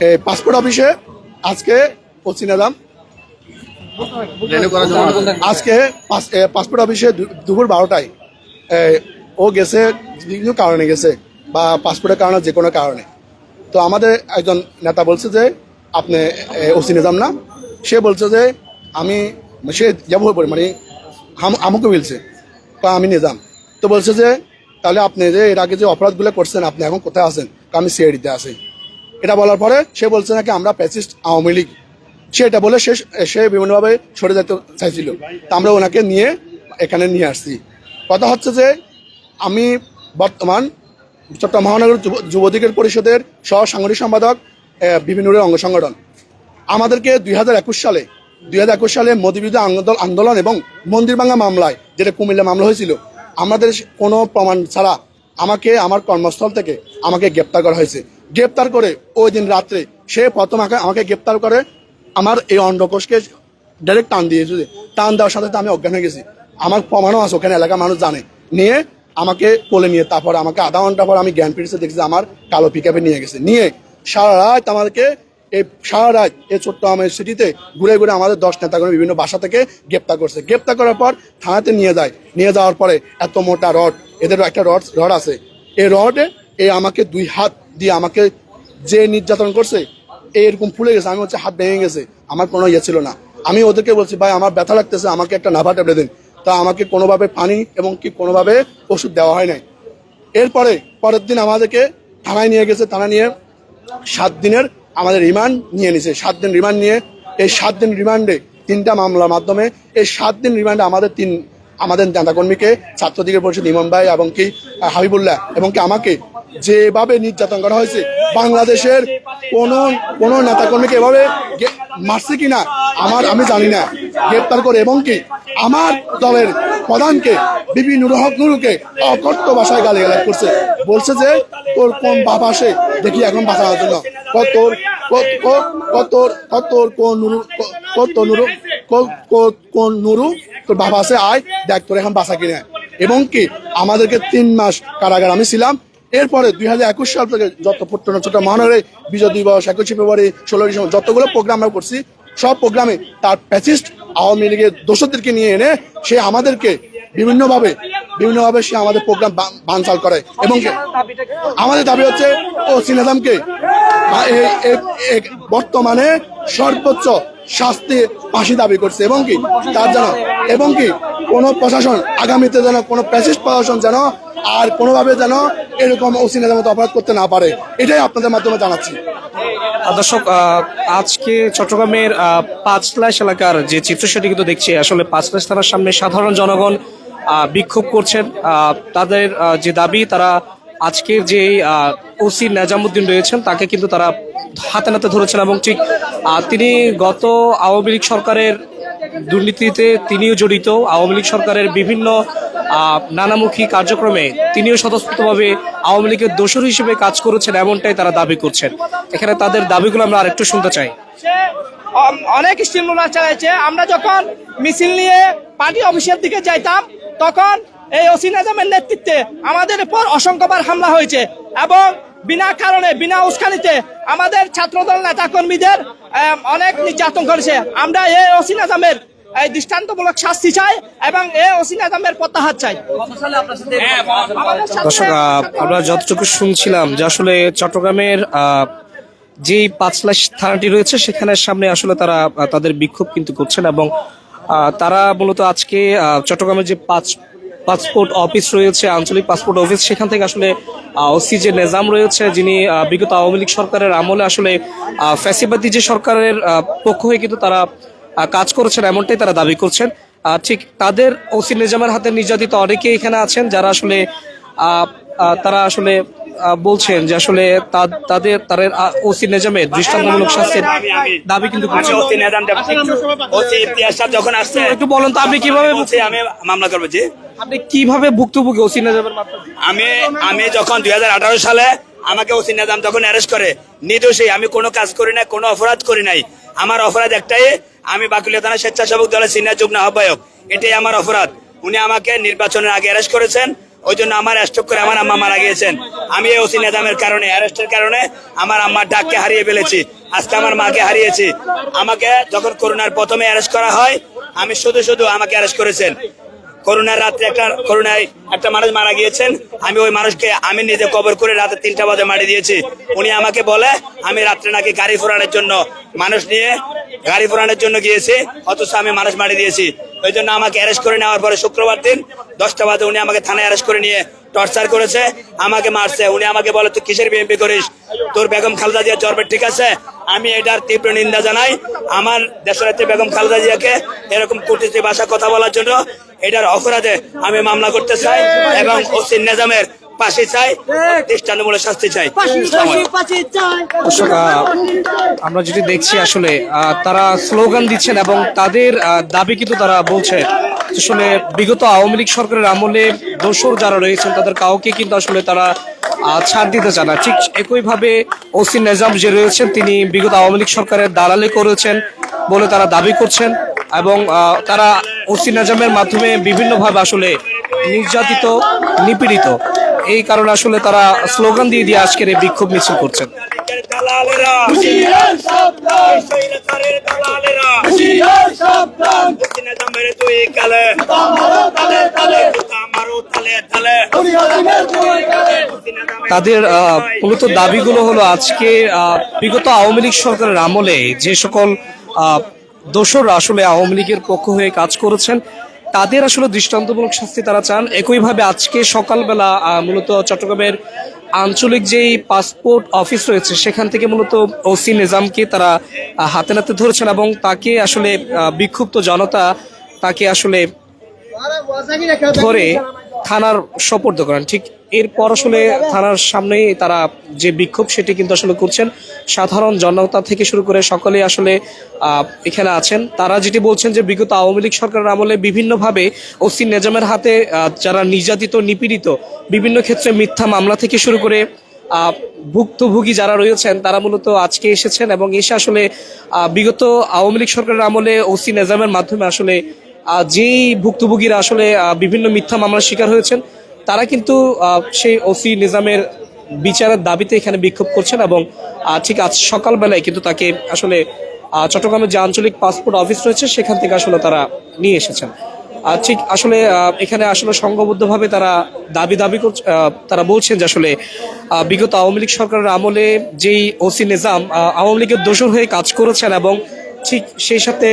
Passport অফিসে আজকে পৌঁছে নিলাম আজকে পাসপোর্ট অফিসে দুপুর বারোটায় ও গেছে বিভিন্ন কারণে গেছে বা পাসপোর্টের কারণে যে কোনো কারণে। তো আমাদের একজন নেতা বলছে যে আপনি ওসি নিজাম না। সে বলছে যে আমি সে যাব পড়ে মানে আম- আমাকে বলছে তো আমি নিজাম। তো বলছে যে তাহলে আপনি যে এর আগে যে অপরাধগুলো করছেন আপনি এখন কোথায় আছেন? তো আমি সিআইডিতে আছি। এটা বলার পরে সে বলছে নাকি আমরা প্যাসিস্ট আওয়ামী লীগ। সে এটা বলে সে সে বিভিন্নভাবে সরে যেতে চাইছিল। তা আমরা ওনাকে নিয়ে এখানে নিয়ে আসছি। কথা হচ্ছে যে আমি বর্তমান চট্টগ্রাম মহানগর যুব- যুব পরিষদের সহ সাংগঠনিক সম্পাদক বিভিন্ন অঙ্গ সংগঠন। আমাদেরকে দুই হাজার একুশ সালে, দুই হাজার একুশ সালে মোদী আন্দোলন এবং মন্দির ভাঙা মামলায় যেটা কুমিল্লা মামলা হয়েছিল, আমাদের কোনো প্রমাণ ছাড়া আমাকে, আমার কর্মস্থল থেকে আমাকে গ্রেপ্তার করা হয়েছে। গ্রেপ্তার করে ওই দিন রাত্রে সে প্রথম আমাকে আমাকে গ্রেপ্তার করে আমার এই অন্ডকোষকে ডাইরেক্ট টান দিয়েছে টান দেওয়ার সাথে আমি অজ্ঞান হয়ে গেছি। আমার প্রমাণও আছে, ওখানে এলাকার মানুষ জানে। নিয়ে আমাকে কোলে নিয়ে, তারপর আমাকে আধা ঘণ্টা পর আমি জ্ঞান ফিরেছে, দেখছি আমার কালো পিকআপে নিয়ে গেছে। নিয়ে সারা রাত আমাদেরকে এই, সারা রাত এই ছোট্ট আমের সিটিতে ঘুরে ঘুরে আমাদের দশ নেতাগণ বিভিন্ন বাসা থেকে গ্রেপ্তার করছে। গ্রেপ্তার করার পর থানাতে নিয়ে যায়। নিয়ে যাওয়ার পরে এত মোটা রড এদের একটা রড রড আছে। এই রডে এই আমাকে দুই হাত দিয়ে আমাকে যে নির্যাতন করছে, এরকম ফুলে গেছে, আমি হচ্ছে হাত ভেঙে গেছে, আমার কোনো ইয়ে ছিল না। আমি ওদেরকে বলছি, ভাই, আমার ব্যথা লাগতেছে, আমাকে একটা নাভা ট্যাবলেট দিন। তা আমাকে কোনোভাবে পানি এবং কি কোনোভাবে ওষুধ দেওয়া হয় নাই। এরপরে পরের দিন আমাদেরকে থানায় নিয়ে গেছে থানা নিয়ে সাত দিনের আমাদের রিমান্ড নিয়ে নিছে। সাত দিন রিমান্ড নিয়ে, এই সাত দিন রিমান্ডে তিনটা মামলার মাধ্যমে, এই সাত দিন রিমান্ডে আমাদের তিন, আমাদের নেতাকর্মীকে ছাত্রদিকের পরিষদ ইমাম ভাই এবং কি হাবিবুল্লাহ এবং কি আমাকে যেভাবে নির্যাতন করা হয়েছে, বাংলাদেশের কোন কোন নেতাকর্মীকে এভাবে মারছে কিনা, আমার আমি জানি না। গ্রেপ্তার করে এবং কি, আমার দলের প্রধানকে হক নুরুকে অকট্ট ভাষায় গালি করছে। বলছে যে, তোর কোন বাপ আসে, দেখি এখন বাঁচানোর জন্য। ক- তোর ক- ক- ক- তোর ক- তোর কোন নুরু, ক- ক- নুরু, ক- ক- কোন নুরু, তোর বাবা আয়, দেখ তোর এখন বাঁচা কিনা। এবং কি, আমাদেরকে তিন মাস কারাগার আমি ছিলাম এরপরে দুই হাজার একুশ সাল থেকে যত ছোট মহানগরে বিজয় দিবস, একুশে ফেব্রুয়ারি, ষোলোই ডিসেম্বর, যতগুলো প্রোগ্রাম আমরা করছি, সব প্রোগ্রামে তার প্যাসিস্ট আওয়ামী লীগের দোষদেরকে নিয়ে এনে সে আমাদেরকে বিভিন্নভাবে বিভিন্নভাবে সে আমাদের প্রোগ্রাম বানচাল করে। এবং আমাদের দাবি হচ্ছে, ও সিনাদামকে বর্তমানে সর্বোচ্চ শাস্তি ফাঁসি দাবি করছে। এবং কি? তার যেন এবং কি? কোনো প্রশাসন আগামীতে যেন কোনো প্যাসিস্ট প্রশাসন যেন আর কোনোভাবে যেন এরকম ওসিনাদের মতো অপরাধ করতে না পারে এটাই আপনাদের মাধ্যমে জানাচ্ছি। দর্শক আজকে চট্টগ্রামের আহ, পাঁচলাইশ এলাকার যে চিত্র সেটি কিন্তু দেখছি আসলে পাঁচলাইশ থানার সামনে সাধারণ জনগণ বিক্ষোভ করছেন। তাদের যে দাবি তারা আজকের যে ওসি নাজামুদ্দিন রয়েছেন তাকে কিন্তু তারা হাতে নাতে ধরেছেন এবং ঠিক তিনি গত আওয়ামী লীগ সরকারের দুর্নীতিতে তিনিও জড়িত। আওয়ামী লীগ সরকারের বিভিন্ন নানামুখী কার্যক্রমে তিনিও স্বতঃস্ফূর্তভাবে আওয়ামী লীগের দোষর হিসেবে কাজ করেছেন এমনটাই তারা দাবি করছেন। এখানে তাদের দাবিগুলো আমরা আরেকটু শুনতে চাই। অনেক স্টিম রোলার চালাইছে। আমরা যখন মিছিল নিয়ে পার্টি অফিসের দিকে যাইতাম, তখন এই ওসিন আজমের নেতৃত্বে আমাদের উপর অসংখ্যবার হামলা হয়েছে এবং বিনা কারণে, বিনা উস্কানিতে আমাদের ছাত্রদল নেতা কর্মীদের অনেক নির্যাতন করেছে। আমরা এই ওসিন আজমের এই দৃষ্টান্তমূলক শাস্তি চাই এবং এই ওসিন আজমের প্রত্যাহার চাই। দর্শক আমরা যতটুকু শুনছিলাম যে আসলে চট্টগ্রামের যেই পাঁচলাশ থানাটি রয়েছে সেখানের সামনে আসলে তারা তাদের বিক্ষোভ কিন্তু করছেন এবং তারা মূলত আজকে চট্টগ্রামের যে পাঁচ, পাসপোর্ট অফিস রয়েছে, আঞ্চলিক পাসপোর্ট অফিস, সেখান থেকে আসলে ওসি যে নিজাম রয়েছে, যিনি বিগত আওয়ামী লীগ সরকারের আমলে আসলে ফ্যাসিবাদী যে সরকারের পক্ষ হয়ে কিন্তু তারা কাজ করেছেন এমনটাই তারা দাবি করছেন। ঠিক তাদের ওসি নিজামের হাতে নির্যাতিত অনেকে এখানে আছেন যারা আসলে তারা আসলে বলছেন যে আসলে তাদের তাদের ওসি নিজামের দৃষ্টান্তমূলক শাস্তির দাবি কিন্তু আমি ওসি নেদাম ওসি ইতিহাস যখন আসছে একটু বলেন তো আপনি কীভাবে বলছি আমি মামলা করব জি। আপনি কীভাবে ভুক্তভোগী ওসি নিজামের আমি আমি যখন দুই হাজার আঠারো সালে আমাকে ওসি নেদাম তখন অ্যারেস্ট করে নির্দোষী আমি কোনো কাজ করি নাই কোনো অপরাধ করি নাই। আমার অপরাধ একটাই আমি বাকুলিয়া থানা স্বেচ্ছাসেবক দলের সিনিয়র যুগ্ম আহ্বায়ক। এটাই আমার অপরাধ। উনি আমাকে নির্বাচনের আগে অ্যারেস্ট করেছেন। ওই জন্য আমার স্টক করে আমার আম্মা মারা গিয়েছেন। আমি এই ওসি নেজামের কারণে অ্যারেস্টের কারণে আমার আম্মার ডাককে হারিয়ে ফেলেছি। আজকে আমার মাকে হারিয়েছি। আমাকে যখন করোনার প্রথমে অ্যারেস্ট করা হয়, আমি শুধু শুধু আমাকে অ্যারেস্ট করেছেন। করোনার রাত্রে একটা, করোনায় একটা মানুষ মারা গিয়েছেন। আমি ওই মানুষকে, আমি নিজে কবর করে রাতে তিনটা বাজে মারি দিয়েছি। উনি আমাকে বলে, আমি রাত্রে নাকি গাড়ি ফোরানোর জন্য মানুষ নিয়ে গাড়ি ফোরানোর জন্য গিয়েছি, অথচ আমি মানুষ মারি দিয়েছি। ওই জন্য আমাকে অ্যারেস্ট করে নেওয়ার পরে শুক্রবার দিন, দশটা বাজে উনি আমাকে থানায় অ্যারেস্ট করে নিয়ে টর্চার করেছে, আমাকে মারছে। উনি আমাকে বলে, তুই কিসের বিএমপি করিস? তোর বেগম খালেদা জিয়া জ্বরবে ঠিক আছে? আমি এটার তীব্র নিন্দা জানাই। আমার দেশনেত্রী বেগম খালেদা জিয়াকে এরকম কুটিতে ভাষা কথা বলার জন্য এটার অপরাধে আমি মামলা করতে চাই এবং ওসির নিজামের পাশে চাই দৃষ্টান্তমূলক শাস্তি চাই। আমরা যেটি দেখছি আসলে তারা স্লোগান দিচ্ছেন এবং তাদের দাবি কিন্তু তারা বলছে। আসলে বিগত আওয়ামী লীগ সরকারের আমলে দোসর যারা রয়েছেন তাদের কাউকে কিন্তু আসলে তারা ছাড় দিতে চান না। ঠিক একইভাবে ওসি নেজাম যে রয়েছেন তিনি বিগত আওয়ামী লীগ সরকারের দালালি করেছেন বলে তারা দাবি করছেন এবং আহ, তারা ওসি নেজামের মাধ্যমে বিভিন্নভাবে আসলে নির্যাতিত নিপীড়িত। এই কারণে আসলে তারা স্লোগান দিয়ে দিয়ে আজকের এই বিক্ষোভ মিছিল করছেন। তাদের আহ, মূলত দাবিগুলো হলো আজকে আহ, বিগত আওয়ামী লীগ সরকারের আমলে যে সকল আহ, দোসররা আসলে আওয়ামী লীগের পক্ষ হয়ে কাজ করেছেন তাদের আসলে দৃষ্টান্তমূলক শাস্তি তারা চান। একইভাবে আজকে সকালবেলা মূলত চট্টগ্রামের আঞ্চলিক যেই পাসপোর্ট অফিস রয়েছে, সেখান থেকে মূলত ওসি নিজামকে তারা হাতে নাতে ধরেছেন এবং তাকে আসলে বিক্ষুব্ধ জনতা তাকে আসলে ধরে থানার সোপর্দ করেন। ঠিক এরপর আসলে থানার সামনেই তারা যে বিক্ষোভ সেটি কিন্তু আসলে করছেন। সাধারণ জনতা থেকে শুরু করে সকলে আসলে এখানে আছেন। তারা যেটি বলছেন যে বিগত আওয়ামী লীগ সরকারের আমলে বিভিন্নভাবে ওসি নেজামের হাতে যারা নির্যাতিত, নিপীড়িত বিভিন্ন ক্ষেত্রে মিথ্যা মামলা থেকে শুরু করে ভুক্তভোগী যারা রয়েছেন, তারা মূলত আজকে এসেছেন এবং এসে আসলে বিগত আওয়ামী লীগ সরকারের আমলে ওসি নেজামের মাধ্যমে আসলে যেই ভুক্তভোগীরা আসলে বিভিন্ন মিথ্যা মামলার শিকার হয়েছেন, তারা কিন্তু সেই ওসি নিজামের বিচারের দাবিতে এখানে বিক্ষোভ করছেন এবং ঠিক আজ সকালবেলায় কিন্তু তাকে আসলে চট্টগ্রামের যে আঞ্চলিক পাসপোর্ট অফিস রয়েছে, সেখান থেকে আসলে তারা নিয়ে এসেছেন। আর ঠিক আসলে এখানে আসলে সংঘবদ্ধভাবে তারা দাবি দাবি তারা বলছেন যে আসলে বিগত আওয়ামী লীগ সরকারের আমলে যেই ওসি নিজাম আওয়ামী লীগের দোষর হয়ে কাজ করেছেন এবং ঠিক সেই সাথে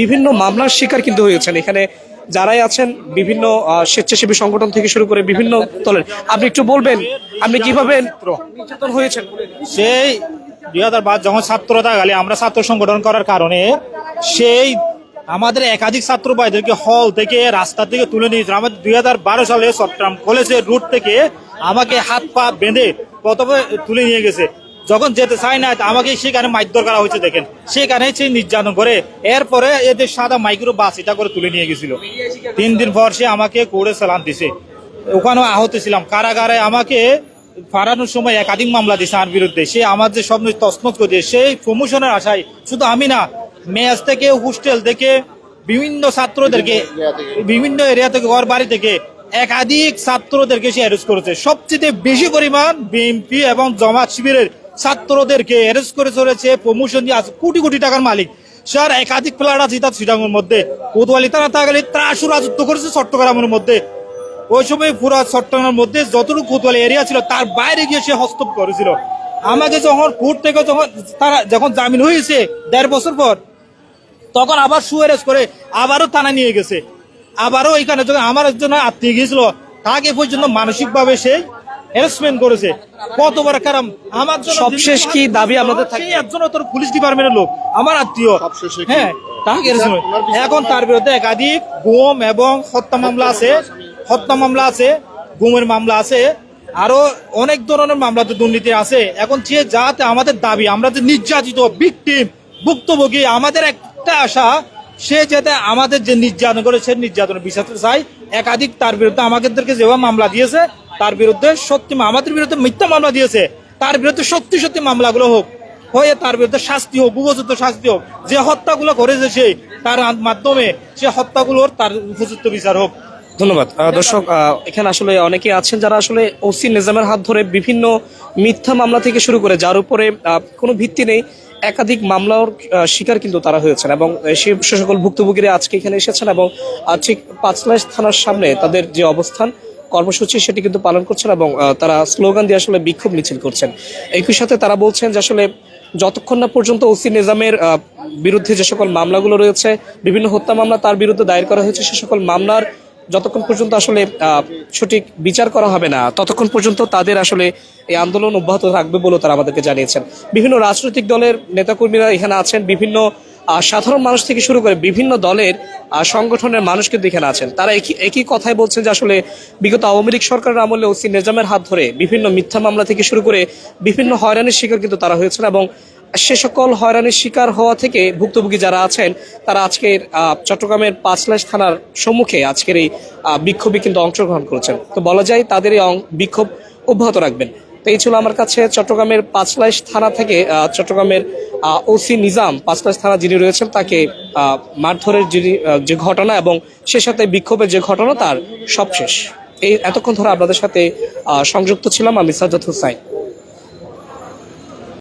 বিভিন্ন মামলার শিকার কিন্তু হয়েছেন। এখানে যারাই আছেন, বিভিন্ন স্বেচ্ছাসেবী সংগঠন থেকে শুরু করে বিভিন্ন দলের। আপনি একটু বলবেন, আপনি কীভাবে নির্যাতন হয়েছেন? সেই দুই হাজার বাদ যখন ছাত্রতা গালে, আমরা ছাত্র সংগঠন করার কারণে সেই আমাদের একাধিক ছাত্র ভাইদেরকে হল থেকে, রাস্তা থেকে তুলে নিয়েছিল আমাদের দুই হাজার বারো সালে চট্টগ্রাম কলেজের রুট থেকে আমাকে হাত পা বেঁধে প্রথমে তুলে নিয়ে গেছে। যখন যেতে চাই না আমাকে সেখানে মারধর করা হয়েছে, দেখেন। সেখানে সে নির্যাতন করে। এরপরে এদের সাদা মাইক্রো বাস এটা করে তুলে নিয়ে গেছিল। তিন দিন পর সে আমাকে কোর্টে চালান দিছে। ওখানেও আহত ছিলাম। কারাগারে আমাকে ফারানোর সময় একাধিক মামলা দিছে আমার বিরুদ্ধে। সে আমার যে স্বপ্ন তসমত করে সেই প্রমোশনের আশায় শুধু আমি না, মেয়াজ থেকে হোস্টেল থেকে, বিভিন্ন ছাত্রদেরকে, বিভিন্ন এরিয়া থেকে, ঘর বাড়ি থেকে একাধিক ছাত্রদেরকে সে অ্যারেস্ট করেছে। সবচেয়ে বেশি পরিমাণ বিএনপি এবং জমাত শিবিরের ছাত্রদেরকে অ্যারেস্ট করে চলেছে প্রমোশন দিয়ে আছে কোটি কোটি টাকার মালিক। স্যার, একাধিক প্লেয়ার আছে তার সিটাঙ্গের মধ্যে। কোতোয়ালি তারা তাগালি ত্রাসু রাজত্ব করেছে চট্টগ্রামের মধ্যে। ওই সময় পুরো চট্টগ্রামের মধ্যে যতটুকু কোতোয়ালি এরিয়া ছিল, তার বাইরে গিয়ে সে হস্তপ করেছিল। আমাকে যখন কোর্ট থেকে যখন তারা যখন জামিন হয়েছে, দেড় বছর পর, তখন আবার সুয়ারেজ করে, আবারও থানা নিয়ে গেছে। আবারও এখানে যখন আমার একজন আত্মীয় গিয়েছিল, তাকে পর্যন্ত মানসিকভাবে সে হ্যারাসমেন্ট করেছে। কত বড় খারাপ আমার সবশেষ কি দাবি আপনাদের থাকে? একজন তোর পুলিশ ডিপার্টমেন্টের লোক আমার আত্মীয়। হ্যাঁ তাকে এখন তার বিরুদ্ধে একাধিক গুম এবং হত্যা মামলা আছে হত্যা মামলা আছে গুমের মামলা আছে আরও অনেক ধরনের মামলাতে দুর্নীতি আছে। এখন যে যাতে আমাদের দাবি আমরা যে নির্যাতিত ভিকটিম ভুক্তভোগী আমাদের একটা আশা সে যাতে আমাদের যে নির্যাতন করে সে নির্যাতনের বিচার চাই। একাধিক তার বিরুদ্ধে আমাদেরকে যেভাবে মামলা দিয়েছে তার বিরুদ্ধে সত্যি আমাদের বিরুদ্ধে মিথ্যা মামলা দিয়েছে। তার বিরুদ্ধে সত্যি সত্যি মামলাগুলো হোক হয়ে তার বিরুদ্ধে শাস্তি হোক উপযুক্ত শাস্তি হোক যে হত্যাগুলো করেছে সে তার মাধ্যমে সে হত্যাগুলোর তার উপযুক্ত বিচার হোক। ধন্যবাদ। দর্শক আহ, এখানে আসলে অনেকে আছেন যারা আসলে ওসি নিজামের হাত ধরে বিভিন্ন মিথ্যা মামলা থেকে শুরু করে যার উপরে কোনো ভিত্তি নেই একাধিক মামলার শিকার কিন্তু তারা হয়েছেন এবং সে সকল ভুক্তভোগীরা আজকে এখানে এসেছেন এবং ঠিক পাঁচলাইশ থানার সামনে তাদের যে অবস্থান কর্মসূচি সেটি কিন্তু পালন করছেন এবং তারা স্লোগান দিয়ে আসলে বিক্ষোভ মিছিল করছেন। একই সাথে তারা বলছেন যে আসলে যতক্ষণ না পর্যন্ত ওসি নিজামের বিরুদ্ধে যে সকল মামলাগুলো রয়েছে, বিভিন্ন হত্যা মামলা তার বিরুদ্ধে দায়ের করা হয়েছে, সে সকল মামলার যতক্ষণ পর্যন্ত আসলে সঠিক বিচার করা হবে না, ততক্ষণ পর্যন্ত তাদের আসলে এই আন্দোলন অব্যাহত থাকবে বলে তারা আমাদেরকে জানিয়েছেন। বিভিন্ন রাজনৈতিক দলের নেতাকর্মীরা এখানে আছেন, বিভিন্ন সাধারণ মানুষ থেকে শুরু করে বিভিন্ন দলের সংগঠনের মানুষ কিন্তু এখানে আছেন। তারা একই একই কথাই বলছেন যে আসলে বিগত আওয়ামী লীগ সরকারের আমলে ওসি নিজামের হাত ধরে বিভিন্ন মিথ্যা মামলা থেকে শুরু করে বিভিন্ন হয়রানির শিকার কিন্তু তারা হয়েছেন এবং সে সকল হয়রানির শিকার হওয়া থেকে ভুক্তভোগী যারা আছেন, তারা আজকের চট্টগ্রামের পাঁচলাশ থানার সম্মুখে আজকের এই বিক্ষোভে কিন্তু অংশগ্রহণ করেছেন। তো বলা যায় তাদের এই বিক্ষোভ অব্যাহত রাখবেন। এই ছিল আমার কাছে চট্টগ্রামের পাঁচলাইশ থানা থেকে চট্টগ্রামের ওসি নিজাম, পাঁচলাইশ থানা যিনি রয়েছেন তাকে মারধরের যিনি যে ঘটনা এবং সে সাথে বিক্ষোভের যে ঘটনা তার সবশেষ। এই, এতক্ষণ ধরে আপনাদের সাথে সংযুক্ত ছিলাম আমি সাজ্জাদ হুসাইন।